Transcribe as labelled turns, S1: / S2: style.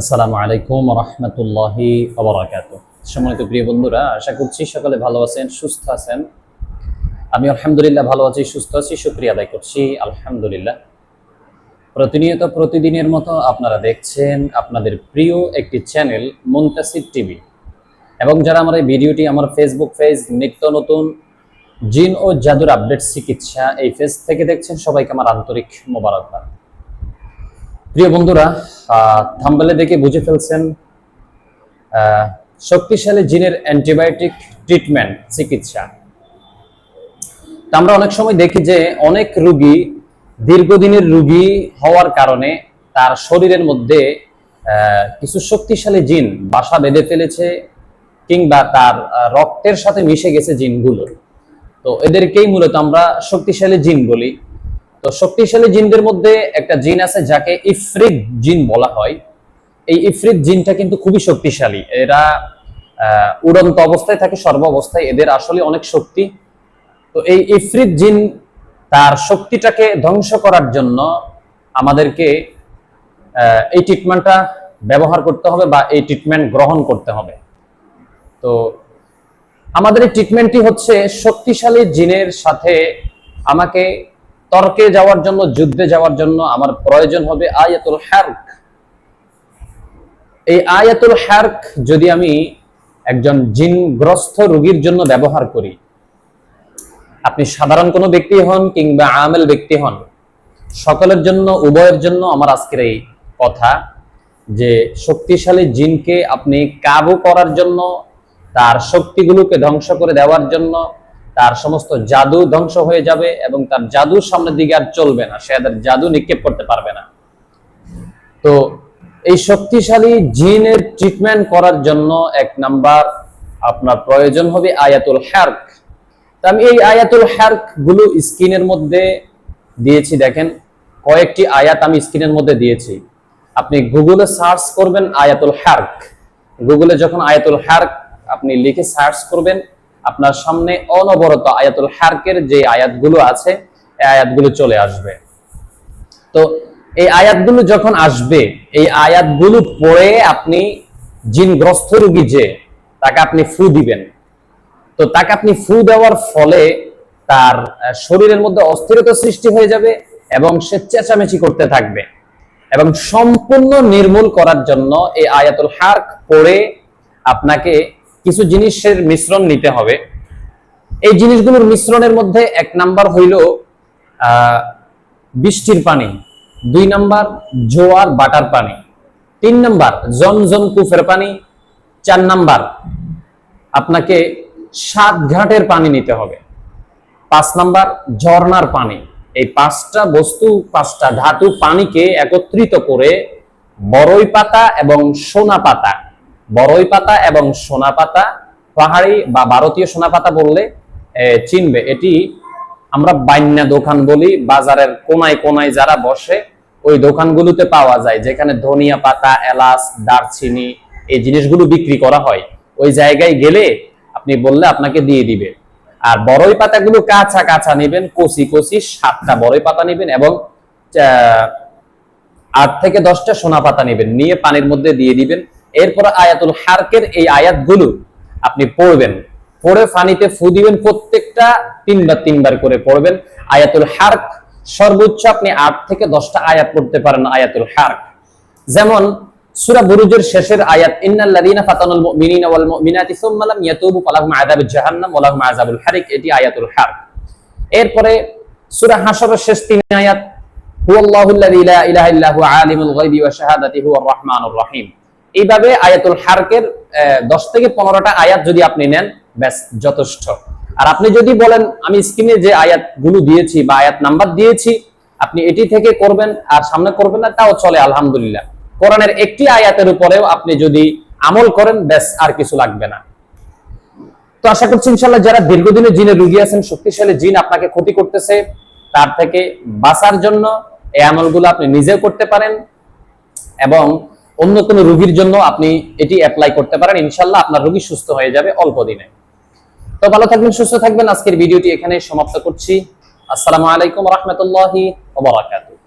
S1: আসসালামু আলাইকুম রহমতুল্লাহি অবরাকাত সম্মানিত প্রিয় বন্ধুরা, আশা করছি সকলে ভালো আছেন, সুস্থ আছেন। আমি আলহামদুলিল্লাহ ভালো আছি, সুস্থ আছি, শুক্রিয়া আদায় করছি, আলহামদুলিল্লাহ। প্রতিনিয়ত প্রতিদিনের মতো আপনারা দেখছেন আপনাদের প্রিয় একটি চ্যানেল মুন্তাসির টিভি। এবং যারা আমার এই ভিডিওটি আমার ফেসবুক পেজ নিত্য নতুন জিন ও জাদুর আপডেট চিকিৎসা এই পেজ থেকে দেখছেন, সবাইকে আমার আন্তরিক মোবারকবাদ। প্রিয় বন্ধুরা থাম্বেলে দেখে বুঝে ফেলছেন শক্তিশালী জিনের অ্যান্টিবায়োটিক ট্রিটমেন্ট, চিকিৎসা। তা আমরা অনেক সময় দেখি যে অনেক রুগী, দীর্ঘদিনের রুগী হওয়ার কারণে তার শরীরের মধ্যে কিছু শক্তিশালী জিন বাসা বেঁধে ফেলেছে কিংবা তার রক্তের সাথে মিশে গেছে জিনগুলো। তো এদেরকেই মূলত আমরা শক্তিশালী জিন বলি। তো শক্তিশালী জিনদের মধ্যে একটা জিন আছে যাকে ইফরিত জিন বলা হয়। এই ইফরিত জিনটা কিন্তু খুবই শক্তিশালী। এরা উড়ন্ত অবস্থায় থাকে, সর্ব অবস্থায়। এদের আসলে অনেক শক্তি। তো এই ইফরিত জিন তার শক্তিটাকে ধ্বংস করার জন্য আমাদেরকে এই ট্রিটমেন্টটা ব্যবহার করতে হবে বা এই ট্রিটমেন্ট গ্রহণ করতে হবে। তো আমাদের এই ট্রিটমেন্টটি হচ্ছে, শক্তিশালী জিনের সাথে আমাকে তর্কে যাওয়ার জন্য, যুদ্ধে যাওয়ার জন্য আমার প্রয়োজন হবে আয়াতুল হ্যার্ক এই আয়াতুল হ্যার্ক যদি আমি একজন জিনগ্রস্ত রোগীর জন্য ব্যবহার করি, আপনি সাধারণ কোনো ব্যক্তি হন কিংবা আমেল ব্যক্তি হন, সকলের জন্য, উভয়ের জন্য আমার আজকের এই কথা যে শক্তিশালী জিনকে আপনি কাবু করার জন্য, তার শক্তিগুলোকে ধ্বংস করে দেওয়ার জন্য তার সমস্ত জাদু ধ্বংস হয়ে যাবে এবং তার জাদুর সামনের দিকে আর চলবে না। সে তার জাদু নিক্ষেপ করতে পারবে না। তো এই শক্তিশালী জিনের ট্রিটমেন্ট করার জন্য এক নাম্বার আপনার প্রয়োজন হবে আয়াতুল হ্যার্ক আমি এই আয়াতুল হ্যার্কগুলো স্ক্রিনের মধ্যে দিয়েছি, দেখেন, কয়েকটি আয়াত আমি স্ক্রিনের মধ্যে দিয়েছি। আপনি গুগলে সার্চ করবেন আয়াতুল হ্যার্ক গুগলে যখন আয়াতুল হ্যার্ক আপনি লিখে সার্চ করবেন আপনার সামনে অনবরত আয়াতুল হ্যার্কের যে আয়াতগুলো আছে আয়াতগুলো চলে আসবে। তো এই আয়াতগুলো যখন আসবে, এই আয়াতগুলো পড়ে আপনি জিনগ্রস্ত রোগী যে, তাকে আপনি ফু দিবেন। তো তাকে আপনি ফু দেওয়ার ফলে তার শরীরের মধ্যে অস্থিরতা সৃষ্টি হয়ে যাবে এবং সে চেঁচামেচি করতে থাকবে। এবং সম্পূর্ণ নির্মূল করার জন্য এই আয়াতুল হার্ক পড়ে আপনাকে কিছু জিনিসের মিশ্রণ নিতে হবে। এই জিনিসগুলোর মিশ্রণের মধ্যে এক নাম্বার হইল বৃষ্টির পানি। দুই নাম্বার জোয়ার বাটার পানি। তিন নাম্বার জমজম কুফের পানি। চার নাম্বার, আপনাকে সাত ঘাটের পানি নিতে হবে। পাঁচ নাম্বার, ঝর্ণার পানি। এই পাঁচটা বস্তু, পাঁচটা ধাতু পানিকে একত্রিত করে বড়ই পাতা এবং সোনা পাতা বড়ই পাতা এবং সোনা পাতা, পাহাড়ি বা ভারতীয় সোনা পাতা বললে চিনবে। এটি আমরা বাইন্যা দোকান বলি, বাজারের কোনায় কোনায় যারা বসে, ওই দোকানগুলোতে পাওয়া যায়, যেখানে ধনিয়া পাতা, এলাচ, দারচিনি এই জিনিসগুলো বিক্রি করা হয়। ওই জায়গায় গেলে আপনি বললে আপনাকে দিয়ে দিবে। আর বড়ই পাতাগুলো কাঁচা কাঁচা নেবেন, কচি কচি সাতটা বড়ই পাতা নেবেন এবং আট থেকে দশটা সোনা পাতা নেবেন। নিয়ে পানির মধ্যে দিয়ে দিবেন। এরপর আয়াতুল হারকের এই আয়াতগুলো আপনি পড়বেন। পড়ে পানিতে ফু দিবেন, প্রত্যেকটা তিনবার তিনবার করে পড়বেন। আয়াতুল হার্ক, সর্বোচ্চ আপনি আট থেকে দশটা আয়াত পড়তে পারেন আয়াতুল হার্ক। যেমন সূরা বুরুজের শেষের আয়াত ফাতানুল মুমিনিনা ওয়াল মুমিনাতি সুম্মা লাম ইয়াতুবু ফালাহুম জাহান্নাম ওয়া লাহুম আযাবুল হারিক। এটি আয়াতুল হার্ক। এরপরে সূরা হাশরের শেষ তিন আয়াত, হুয়াল্লাহু আল্লাযী লা ইলাহা ইল্লা হুয়া আলিমুল গায়বি ওয়া রাহমানুর রহিম। এইভাবে আয়াতুল হারকের দশ থেকে পনেরোটা আয়াত যদি আপনি নেন, ব্যাস, যথেষ্ট। আর আপনি যদি বলেন, আমি স্ক্রিনে যে আয়াতগুলো দিয়েছি বা আয়াত নাম্বার দিয়েছি, আপনি এটি থেকে করবেন, আর সামনে করবেন না, তাও চলে, আলহামদুলিল্লাহ। কোরআনের একটি আয়াতের উপরেও আপনি যদি আমল করেন, ব্যাস, আর কিছু লাগবে না। তো আশা করছি ইনশাল্লাহ যারা দীর্ঘদিনের জিনে রুগী আছেন, শক্তিশালী জিন আপনাকে ক্ষতি করতেছে, তার থেকে বাঁচার জন্য এই আমলগুলো আপনি নিজেও করতে পারেন এবং অন্য কোনো রোগীর জন্য আপনি এটি অ্যাপ্লাই করতে পারেন। ইনশাল্লাহ আপনার রোগী সুস্থ হয়ে যাবে অল্প দিনে। তো ভালো থাকবেন, সুস্থ থাকবেন। আজকের ভিডিওটি এখানে সমাপ্ত করছি। আসসালামু আলাইকুম রহমতুল্লাহি ওয়া বারাকাতুহু।